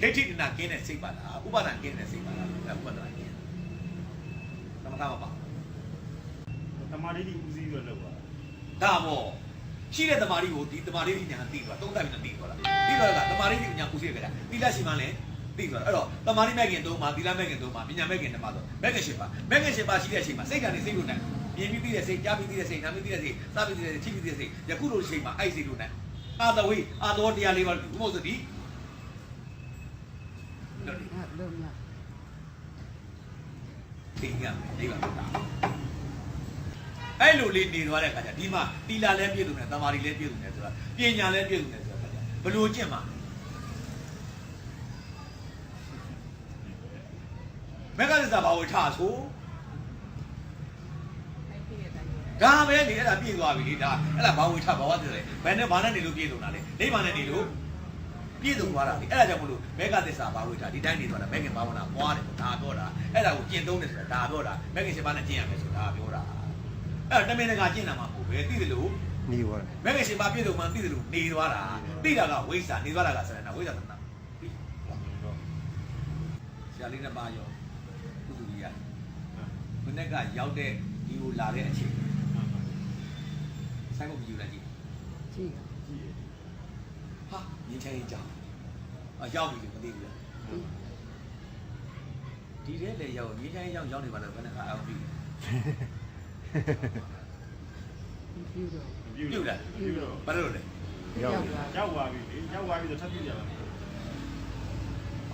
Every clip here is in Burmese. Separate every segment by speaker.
Speaker 1: ဒိဋ္ဌိတနာကင်းတဲ့စိတ်ပါလားဥပါဒံကင်းတဲ့စိတ်ပါလားအဲ့ဥပါဒံကင်းသမထမပါ
Speaker 2: တမာရီဒီဦးစီးရလောက်ပါ
Speaker 1: ဒါပေါ့ရှိတဲ့တမာရီကိုဒီတမာရီညာသိသွားသုံးသပ်ပြီးတော့သိသွားတာသိသွားတာကတမာရီညာကုစီရကြတာသီလရှိမှလည်းသိသွားတာအဲ့တော့တမာရီမဲ့ခင်သုံးပါသီလမဲ့ခင်သုံးပါပညာမဲ့ခင်တစ်ပါဆိုမဲ့ခင်ရှင်ပါမဲ့ခင်ရှင်ပါရှိတဲ့အချိန်မှာစိတ်ကနေစိတ်လို့နဲ့မြင်ပြီးသိတဲ့စိတ်ကြားပြီးသိတဲ့စိတ်နားပြီးသိတဲ့စိတ်စားပြီးသိတဲ့စိတ်ထိပြီးသိတဲ့စိတ်ယခုလိုချိန်မှာအဲ့စိတ်လို့နဲ့အာတဝေးအာတော်တရားလေးပါလို့ဘုမို့ဆိုဒီလို့ဒီ
Speaker 3: အဲ့လုံးရ
Speaker 1: သိရမယ်အိဗာတာအဲ့လိုလေးနေသွားတဲ့ခါကျဒီမှာတီလာလည်းပြည့်စုံတယ်တမာရီလည်းပြည့်စုံတယ်ဆိုတာပညာလည်းပြည့်စုံတယ်ဆိုတာခါကျဘလို့ကျင့်မှာမက္ကသစ္စာဘာဝထဆိုဒါပဲလေအဲ့ဒါပြည့်သွားပြီလေဒါအဲ့ဒါဘာဝထဘာဝသစ္စာလေဘယ်နဲ့ဘာနဲ့နေလို့ပြည့်စုံတာလဲနိဗ္ဗာန်နဲ့နေလို့ ပြည့်စုံသွားတာလေအဲ့ဒါကြောင့်မလို့မေဃသစ္စာဘာဝထဒီတိုင်းနေသွားတာမေခင်ဘာဝနာပွားတယ်ဒါပြောတာအဲ့ဒါကိုကျင့်သုံးတယ်ဆိုတာဒါပြောတာမေခင်ရှင်ဘာနဲ့ကျင့်ရမယ်ဆိုတာပြောတာအဲ့ဒါတမင်တကာကျင့်တာမှမဟုတ်ပဲသိတယ်လို့
Speaker 4: နေပါ
Speaker 1: မဂ္ဂင်ရှင်ပါပြည့်စုံမှသိတယ်လို့နေသွားတာသိတာကဝိဇ္ဇာနေသွားတာကဆရဏဝိဇ္ဇာသနာဆရာလေးနှစ်ပါးရောကုသကြီးရမနေ့ကရောက်တဲ့ဒီကိုလာတဲ့အချိန်ဆိုင်ကိုကြည့်လိုက်ကြည့်
Speaker 3: ကြည့်
Speaker 2: ကြည့်ရ
Speaker 1: ဟာ ငင်းချင်ရင်ကြောက်အရောက်ပြီလို့မသိဘူးလားဒီထဲလေရောက်ငင်းချင်ရောက်ရောက်နေပါလားဘယ်နှခါအောင်ပြီ
Speaker 3: ပြုတော့
Speaker 2: ပြုတ်လားပြုတ်တော့
Speaker 1: ဘာလို့လဲ
Speaker 4: ရောက်
Speaker 2: ရောက်သွားပြီလေရောက်သွားပြီဆိုထပ်ပြရပါမယ်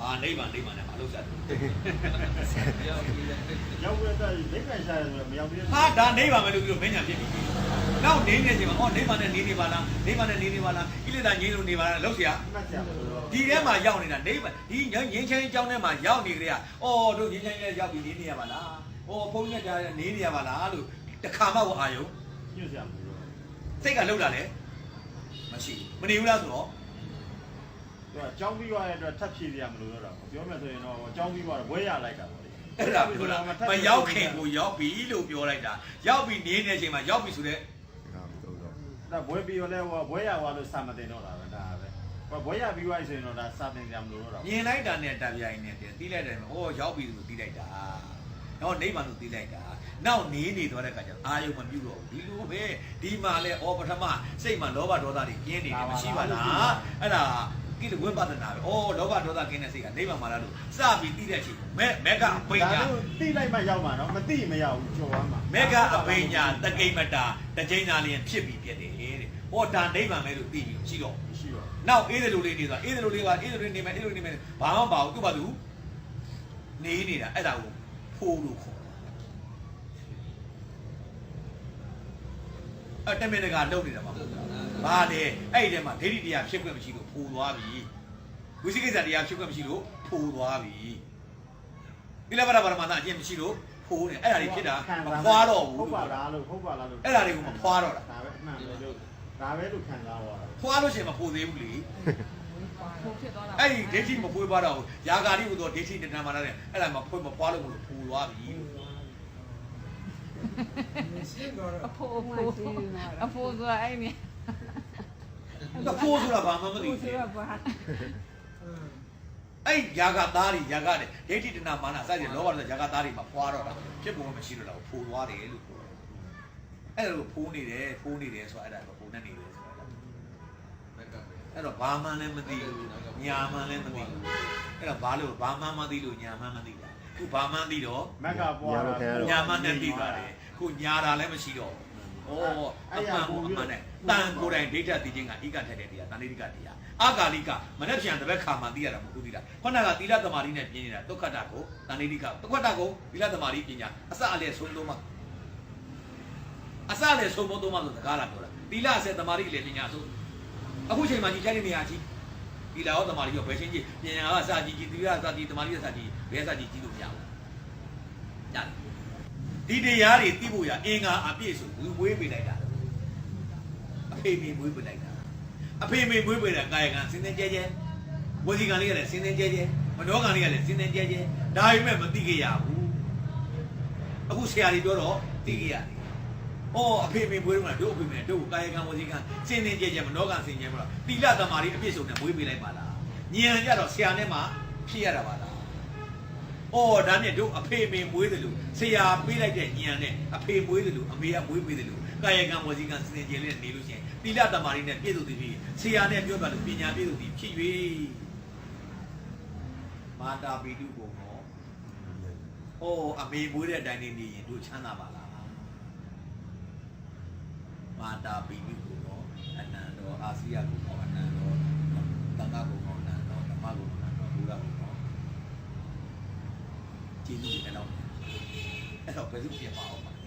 Speaker 1: အာနိဗ္ဗာန်နိဗ္ဗာန်နဲ့မလုပ်စားဘူး
Speaker 2: ရောက်ရတဲ့လက်ခံရှာရဆိုမရောက်သေးဘူး
Speaker 1: ဟာဒါနိဗ္ဗာန်ပဲလို့ပြောမင်းညာဖြစ်ပြီ နောက်နေနေချိန်မှာဟောနိဗ္ဗာန်နဲ့နေနေပါလားနိဗ္ဗာန်နဲ့နေနေပါလားဣလိတာငြိမ်းလို့နေပါလားလောက်เสีย
Speaker 2: မှတ်ကြပါလို့
Speaker 1: ဒီထဲမှာရောက်နေတာနိဗ္ဗာန်ဒီငင်းချင်းအကြောင်းထဲမှာရောက်နေကြတဲ့အော်တို့ငင်းချင်းရဲ့ရောက်ပြီးနေနေရပါလားဟောဘုန်းကြီးကကြားနေနေရပါလားလို့တခါမှကိုအာယုံ
Speaker 2: ညွှန်ဆရာမလို့
Speaker 1: စိတ်ကလှုပ်လာလဲမရှိမနေဘူးလားဆိုတော့
Speaker 2: သူကကြောင်းပြီးသွားတဲ့အတွက်ထပ်ဖြည့်ရမလို့တော့ပြောမယ်ဆိုရင်တော့ကြောင်းပြီးသွားတော့ဘွဲရလိုက်တာပေါ့လေ
Speaker 1: အဲ့ဒါပြောတာမရောက်ခင်ကိုရောက်ပြီလို့ပြောလိုက်တာရောက်ပြီးနေနေချိန်မှာရောက်ပြီဆိုတော့
Speaker 2: ဒါဘွဲပြီးတော့လဲဟိုဘွဲရသွားလို့စာမတင်တော့တာပဲဒါပဲဟိုဘွဲရပြီးသွားဆိုရင်တော့ဒါစာတင်ကြမလို့တော့
Speaker 1: မြင်လိုက်တာနဲ့တပြိုင်နဲ့တည်းတီးလိုက်တယ်ဟောရောက်ပြီလို့တီးလိုက်တာတော့နိဗ္ဗာန်လို့တီးလိုက်တာနောက်နေနေသွားတဲ့အခါကျအာယုံမပြုတ်တော့ဘူးဒီလိုပဲဒီမှာလဲဩပထမစိတ်မှာလောဘဒေါသတွေကျင်းနေတယ်မရှိပါလားအဲ့ဒါ ကိလေဝိပဿနာပဲဩလောဘဒေါသကျင်းတဲ့စိတ်ကနိဗ္ဗာန်မှာလားလို့စပြီးတီးတဲ့အချိန်မဲမဲကအပိညာ
Speaker 2: ဒါလို့တိလိုက်မှရောက်မှာနော်မတိမရောက်ဘူးကြော်သွားမှာ
Speaker 1: မဲကအပိညာတကိမ္မတာတကြိမ်သာလျင်ဖြစ်ပြီးပြည့်တယ်တဲ့ဟောဒါနိဗ္ဗာန်ပဲလို့သိပြီးရှိတော့
Speaker 2: ရှိတော့
Speaker 1: နောက်အေးတယ်လို့လေးနေသွားအေးတယ်လို့လေးပါအေးတယ်လို့နေမယ်အေးတယ်လို့နေမယ်ဘာမှမပါဘူးသူ့ဘာသူနေနေတာအဲ့ဒါကိုဖိုးလို့ခေါ်တာ အဲ့တမင်တကာလုံနေတာမှာဘာလဲအဲ့ဒီထဲမှာဒိဋ္ဌိတရားဖြစ်ခွင့်မရှိလို့ဖိုးသွားပြီဝိသိကိစ္စတရားဖြစ်ခွင့်မရှိလို့ဖိုးသွားပြီဣလဘရဗရမနာအကျင့်မရှိလို့ဖိုးနေအဲ့ဒါတွေဖြစ်တာမဖွာတော့ဘူး
Speaker 2: ဟုတ်ပါလားလို့ဟုတ်ပါလားလို့
Speaker 1: အဲ့ဒါတွေကိုမဖွာတော့တာ
Speaker 2: ဒါပဲအမှန်ပဲလို့ဒါပဲလို့ခံစားသွားတာ
Speaker 1: ဖွာလို့ရှိရင်မဖိုးသေးဘူးလေ
Speaker 3: ဖို့ဖြစ်သွားတာ
Speaker 1: အဲ့ဒီဒိဋ္ဌိမဖွေးပွားတော့ဘူးယာဂာတိဟူသောဒိဋ္ဌိတဏ္ဍာမာနနဲ့အဲ့ဒါမဖွေးမပွားလို့မလို့ဖူသွားပြီ
Speaker 3: အဖိုးအဖိုးအဖိုးဆိုတာအဲ့နေ
Speaker 1: ကဖိုးဆိုတာဘာမှမသိ
Speaker 3: ဖိုး
Speaker 1: ဘူး
Speaker 3: ဆိုတာဘာ
Speaker 1: အဲ့ယာဂာသားတွေယာဂာတဲ့ဒိဋ္ဌိတဏ္ဍာမာနအစရှိလောဘဆိုယာဂာသားတွေမှာဖွာတော့တာဖြစ်ပုံမရှိတော့တာဖူသွားတယ်လို့ပြောတယ်အဲ့ဒါကိုဖိုးနေတယ်ဖိုးနေတယ်ဆိုတာအဲ့ဒါကဖိုးနေနေတယ်ဆိုတာအဲ့တော့ဘာမှလည်းမသိဘူးညာမှလည်းမသိဘူးအဲ့တော့ဘာလို့ဘာမှမသိလို့ညာမှမသိတာ ခုဘာမှသိတော့
Speaker 2: မက်ကပွားတာ
Speaker 1: ညာမနဲ့ပြီးပါတယ်ခုညာတာလည်းမရှိတော့ဘူးဩအမှန်ဘူးအမှန်နဲ့တန်ကိုယ်တိုင်ဒိဋ္ဌသိခြင်းကဣကထက်တဲ့တရားတန်ဋိကတရားအာဂါလိကမနေ့ပြန်တစ်ဘက်ခါမှသိရတာမဟုတ်ဘူးသိလားခုနကသီလသမารိနဲ့ပြင်းနေတာဒုက္ခတကိုတန်ဋိကဒုက္ခတကိုသီလသမารိပညာအစအလျက်ဆုံးသုံးပါအစအလျက်ဆုံးသုံးပါဆိုစကားလာပြောတာသီလအစသမารိလည်းပညာဆုံးအခုချိန်မှာကြီးချိုင်းနေနေရကြီး ဒီလာရောတမာရီရောဘယ်ချင်းကြီးပညာကစာကြည့်ကြည့်သီလစာကြည့်တမာရီစာကြည့်ဘယ်စာကြည့်ကြည့်လို့မရဘူးညဒီတရားတွေသိဖို့ရအင်္ဂါအပြည့်ဆိုဘူးမွေးပေးလိုက်တာအဖေမေမွေးပေးလိုက်တာအဖေမေမွေးပေးတာကာယကံစင်စင်ကြဲကြဲဝစီကံလေးကလည်းစင်စင်ကြဲကြဲမနောကံလေးကလည်းစင်စင်ကြဲကြဲဒါပေမဲ့မသိကြရဘူးအခုဆရာကြီးပြောတော့သိကြရတယ် အော်အဖေမေဝေးတော့တို့အဖေမေတို့ကာယကံဝစီကံစင်းစင်းကြဲကြဲမနောကံစင်းကြဲမလားတိလသမารီအပြည့်စုံနဲ့ဝေးပေးလိုက်ပါလား။မညံကြတော့ဆရာနဲ့မှဖြစ်ရတာပါလားအော်ဒါနဲ့တို့အဖေမေမွေးတယ်လို့ဆရာပေးလိုက်တဲ့ညံနဲ့အဖေမွေးတယ်လို့အမေကမွေးပေးတယ်လို့ကာယကံဝစီကံစင်ကြယ်လေးနဲ့နေလို့ရှိရင်တိလတမာရီနဲ့ပြည့်စုံသည်ဖြစ်ဆရာနဲ့ပြောပြလို့ပညာပြည့်စုံသည်ဖြစ်၍မာတာပီတုကိုဟောအော်အမေမွေးတဲ့အတိုင်းနေနေရင်တို့ချမ်းသာပါလား မာတာပီတုကိုဟောအနန္တောအာစီယကိုဟောအနန္တောသံဃာကိုဟောအနန္တောဓမ္မကိုဟောအနန္တောဘုရားကိုဟောကျေးဇူးတင်တော့အဲ့တော့ဘယ်သူပြင်ပါအောင်ပါလဲ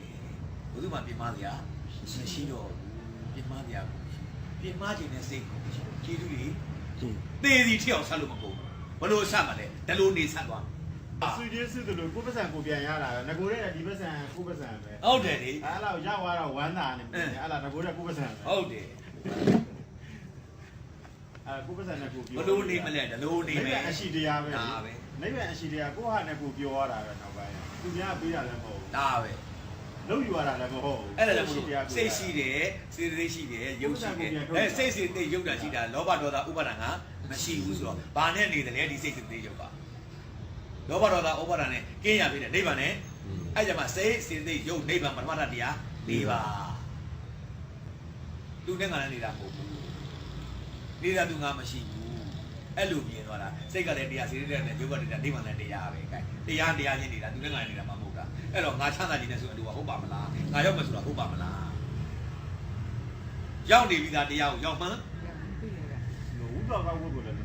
Speaker 1: ဘယ်သူမှပြင်မစရာမရှိတော့ဘူးပြင်မစရာကိုပြင်မခြင်းနဲ့စိတ်ကိုကျေးဇူးတွေသေစီထည့်အောင်ဆက်လို့မကုန်ဘူးဘလို့ဆက်မလဲဒါလို့နေဆက်သွား
Speaker 2: ဆွေချင်းစစ်တယ်လို့ကိုယ့်ပတ်စံကိုပြန်ရတာပဲငကိုတဲ့ဒီပတ်စံကိုယ့်ပတ်စံပဲ
Speaker 1: ဟုတ်တယ်လေ
Speaker 2: အဲ့လောက်ရောက်သွားတော့ဝမ်းသာနေပြီအဲ့လားငကိုတဲ့ကိုယ့်ပတ်စံပဲ
Speaker 1: ဟုတ်တယ်
Speaker 2: အဲ့ကိုယ့်ပတ်စံနဲ့ကိုပြော
Speaker 1: ဘလို့နေမလဲဒါလို့နေ
Speaker 2: နေ
Speaker 1: မ
Speaker 2: မယ်
Speaker 1: ယ်
Speaker 2: အရှိတရားပဲ
Speaker 1: ဒါပဲ
Speaker 2: နိဗ္ဗာန်အရှိတရားကိုယ့်ဟာနဲ့ကိုပြောရတာပဲနောက်ပိုင်းသူများပေးတာလည်းမဟုတ်ဘူး
Speaker 1: ဒါပဲ
Speaker 2: လုံးယူရတာလည်းမဟုတ်ဘူး
Speaker 1: အဲ့ဒါလည်းမလို့စိတ်ရှိတယ်စေတသိက်ရှိတယ်ရုပ်ရှိတယ်အဲစိတ်စေတသိက်ရုပ်တာရှိတာလောဘဒေါသဥပါဒံကမရှိဘူးဆိုတော့ဘာနဲ့နေတယ်လဲဒီစိတ်စေတသိက်ရုပ်က လောဘဒေါသဥပါဒံနဲ့ကင်းရပြီတဲ့နိဗ္ဗာန်နဲ့အဲ့ကြမှာစိတ်စေတသိက်ရုပ်နိဗ္ဗာန်ပရမတ္ထတရား၄ပါးသူနဲ့ငါနဲ့နေတာမဟုတ်ဘူးနေတာသူငါမရှိဘူးအဲ့လိုမြင်သွားတာစိတ်ကလည်းတရားစေတသိက်နဲ့ရုပ်ကလည်းနိဗ္ဗာန်နဲ့တရားပဲခိုင်တရားတရားချင်းနေတာသူနဲ့ငါနဲ့နေတာမှမဟုတ်တာအဲ့တော့ငါချမ်းသာခြင်းနဲ့ဆိုရင်တို့ကဟုတ်ပါမလားငါရောက်မယ်ဆိုတာဟုတ်ပါမလားရောက်နေပြီသားတရားကိုရောက်မှန်း
Speaker 2: ဝိပါကဝတ်ကိုလည်းမသိတာဒီက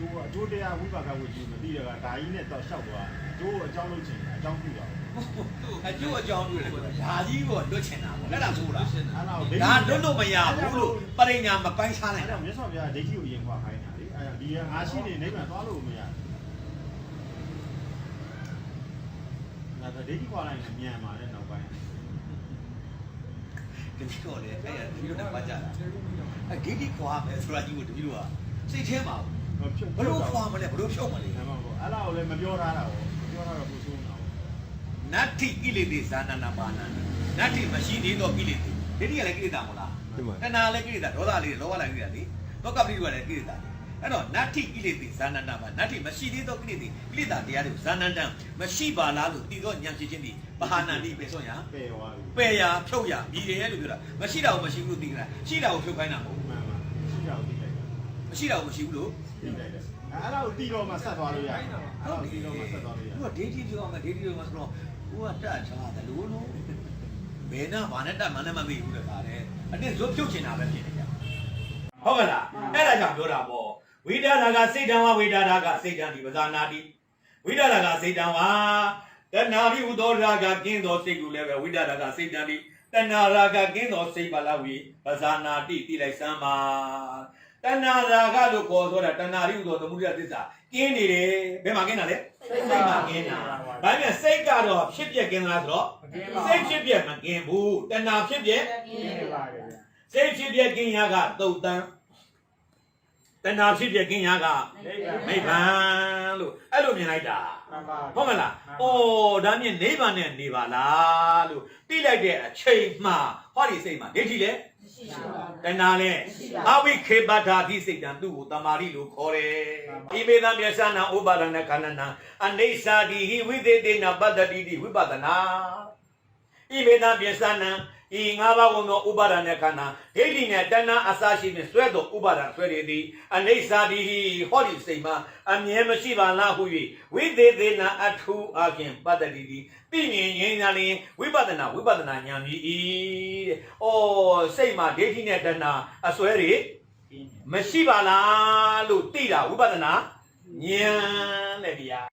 Speaker 2: ကျိုးအကျိုးတရားဝိပါကဝတ်ကြီးမသိတဲ့ကဒါကြီးနဲ့တော့လျှောက်သွားကျိုးအကြောင်းလုပ်ချင်တာအကြောင်းပြုတာ
Speaker 1: အကျိုးအကြောင်းတွေ့တယ်ဆိုတာဓာကြီးကိုလွတ်ချင်တာပေါ့အဲ့ဒါဆိုတာ
Speaker 2: အဲ့ဒါကို
Speaker 1: ဒါလွတ်လို့မရဘူးလို့ပရိညာမပိုင်းခြားနိုင်
Speaker 2: အဲ့
Speaker 1: တာ
Speaker 2: ဒါမြတ်စွာဘုရားဒိဋ္ဌိကိုရင်ခွာခိုင်းတာလေအဲ့ဒါဒီကငါရှိနေနိဗ္ဗာန်သွားလို့မရဘူးငါဒိဋ္ဌိခွာလိုက်ရင်မြန်ပါလေနောက်ပိုင်း
Speaker 1: တတိတော့လေအဲ့ရဒီလိုနဲ့ပတ်ကြတာအဂိတိခွာမယ်ဆိုတာကြီးကိုတတိတော့စိတ်ထဲမှာဘ လို့ခွာမလဲဘလို့ဖြုတ်မလဲ
Speaker 2: အဲ့မှာပေါ့အဲ့ဒါကိုလည်းမပြောထားတာပေါ့ပြောထားတော့ကိုဆိုးနေတာပေါ့
Speaker 1: နတ္ထိကိလေသေဇာနနာပါဏာနတ္ထိမရှိသေးတော့ကိလေသေဒိဋ္ဌိကလည်းကိလေသာမဟုတ်လားတဏှာလည်းကိလေသာဒေါသလည်းလောဘလည်းကိလေသာလေသောကပရိဝါလည်းကိလေသာလေအဲ့တော့နတ္ထိကိလေသေဇာနနာပါနတ္ထိမရှိသေးတော့ကိလေသေကိလေသာတရားတွေကိုဇာနန္တံမရှိပါလားလို့တည်တော့ညံဖြစ်ခြင်းဒီဘာဟာနန္တိပဲဆိုရ
Speaker 2: ပယ်သွားပြီ
Speaker 1: ပယ်ရဖြုတ်ရမြည်တယ်လို့ပြောတာမရှိတာကိုမရှိဘူးလို့သိကြတာရှိတာကိုဖြုတ်ခိုင်းတာမဟုတ်ဘူး
Speaker 2: မှန်ပါရှိတာကိုသိလိုက်တာ
Speaker 1: မရှိတာကိုမရှိဘူးလို့
Speaker 2: သိလိုက်တယ်အဲ့ဒါကိုတီတော့မှဆက်သွားလို့ရတယ်အဲ့ဒါကိုတီတော့မှဆက်သွားလို့ရတယ်
Speaker 1: သူကဒေဒီပြောမှာဒေဒီပြောမှာဆိုတော့ကိုကတတ်ချာတယ်လို့လို့ဘယ်နာဘာနဲ့တတ်မှန်းလည်းမသိဘူးလေခါတယ်အတင်းဇွတ်ဖြုတ်ချင်တာပဲဖြစ်နေကြဟုတ်ကလားအဲ့ဒါကြောင့်ပြောတာပေါ့ဝိဒါရာကစိတ်တံဝဝိဒါရာကစိတ်တံဒီပဇာနာတိဝိဒါရာကစိတ်တံဝတဏှာပြီးဥသောရာကကင်းသောစိတ်ကိုလည်းပဲဝိဒါရာကစိတ်တံဒီတဏှာရာကကင်းသောစိတ်ပါလားဝိပဇာနာတိတိလိုက်စမ်းပါ တဏှာရာကလို့ခေါ်ဆိုတာတဏှာရိဥသောသမုဒယသစ္စာကင်းနေတယ်ဘယ်မှာကင်းတာလဲစိတ်မှာကင်းတာဒါပြန်စိတ်ကတော့ဖြစ်ပြက်ကင်းလားဆိုတော့စိတ်ဖြစ်ပြက်မကင်းဘူးတဏှာဖြစ်ပြက်စိတ်ဖြစ်ပြက်ကင်းရာကသုတ်တန်တဏှာဖြစ်ပြက်ကင်းရာကနိဗ္ဗာန်လို့အဲ့လိုမြင်လိုက်တာဟုတ်မလား။အော်ဒါမြင်နိဗ္ဗာန်နဲ့နေပါလားလို့သိလိုက်တဲ့အချိန်မှဟောဒီစိတ်မှာဒိဋ္ဌိလဲ တဏှာလဲအဝိခေပတာတိစိတ်တံသူ့ကိုတမာရိလို့ခေါ်တယ်။ဒီမေသမျက်စနာဥပါဒနာခန္ဓနာအနေစာတိဟိဝိသေတေနပတ္တိတိဝိပဒနာ ဣမေသမျက်စနာဤငါးပါးကုန်သောဥပါဒณะခန္ဓာဒိဋ္ဌိနဲ့တဏှာအစရှိဖြင့်ဆွဲသောဥပါဒဆွဲရည်သည်အနေစာတိဟိဟောဒီစိတ်မှာအမြဲမရှိပါလားဟု၍ဝိသေသေနာအထုအပြင်ပတ္တိတိသိမြင်ငြိမ်းသာလျင်ဝိပဿနာဝိပဿနာဉာဏ်မြည်၏တဲ့။အော်စိတ်မှာဒိဋ္ဌိနဲ့တဏှာအစွဲတွေမရှိပါလားလို့သိတာဝိပဿနာဉာဏ်တဲ့ဗျာ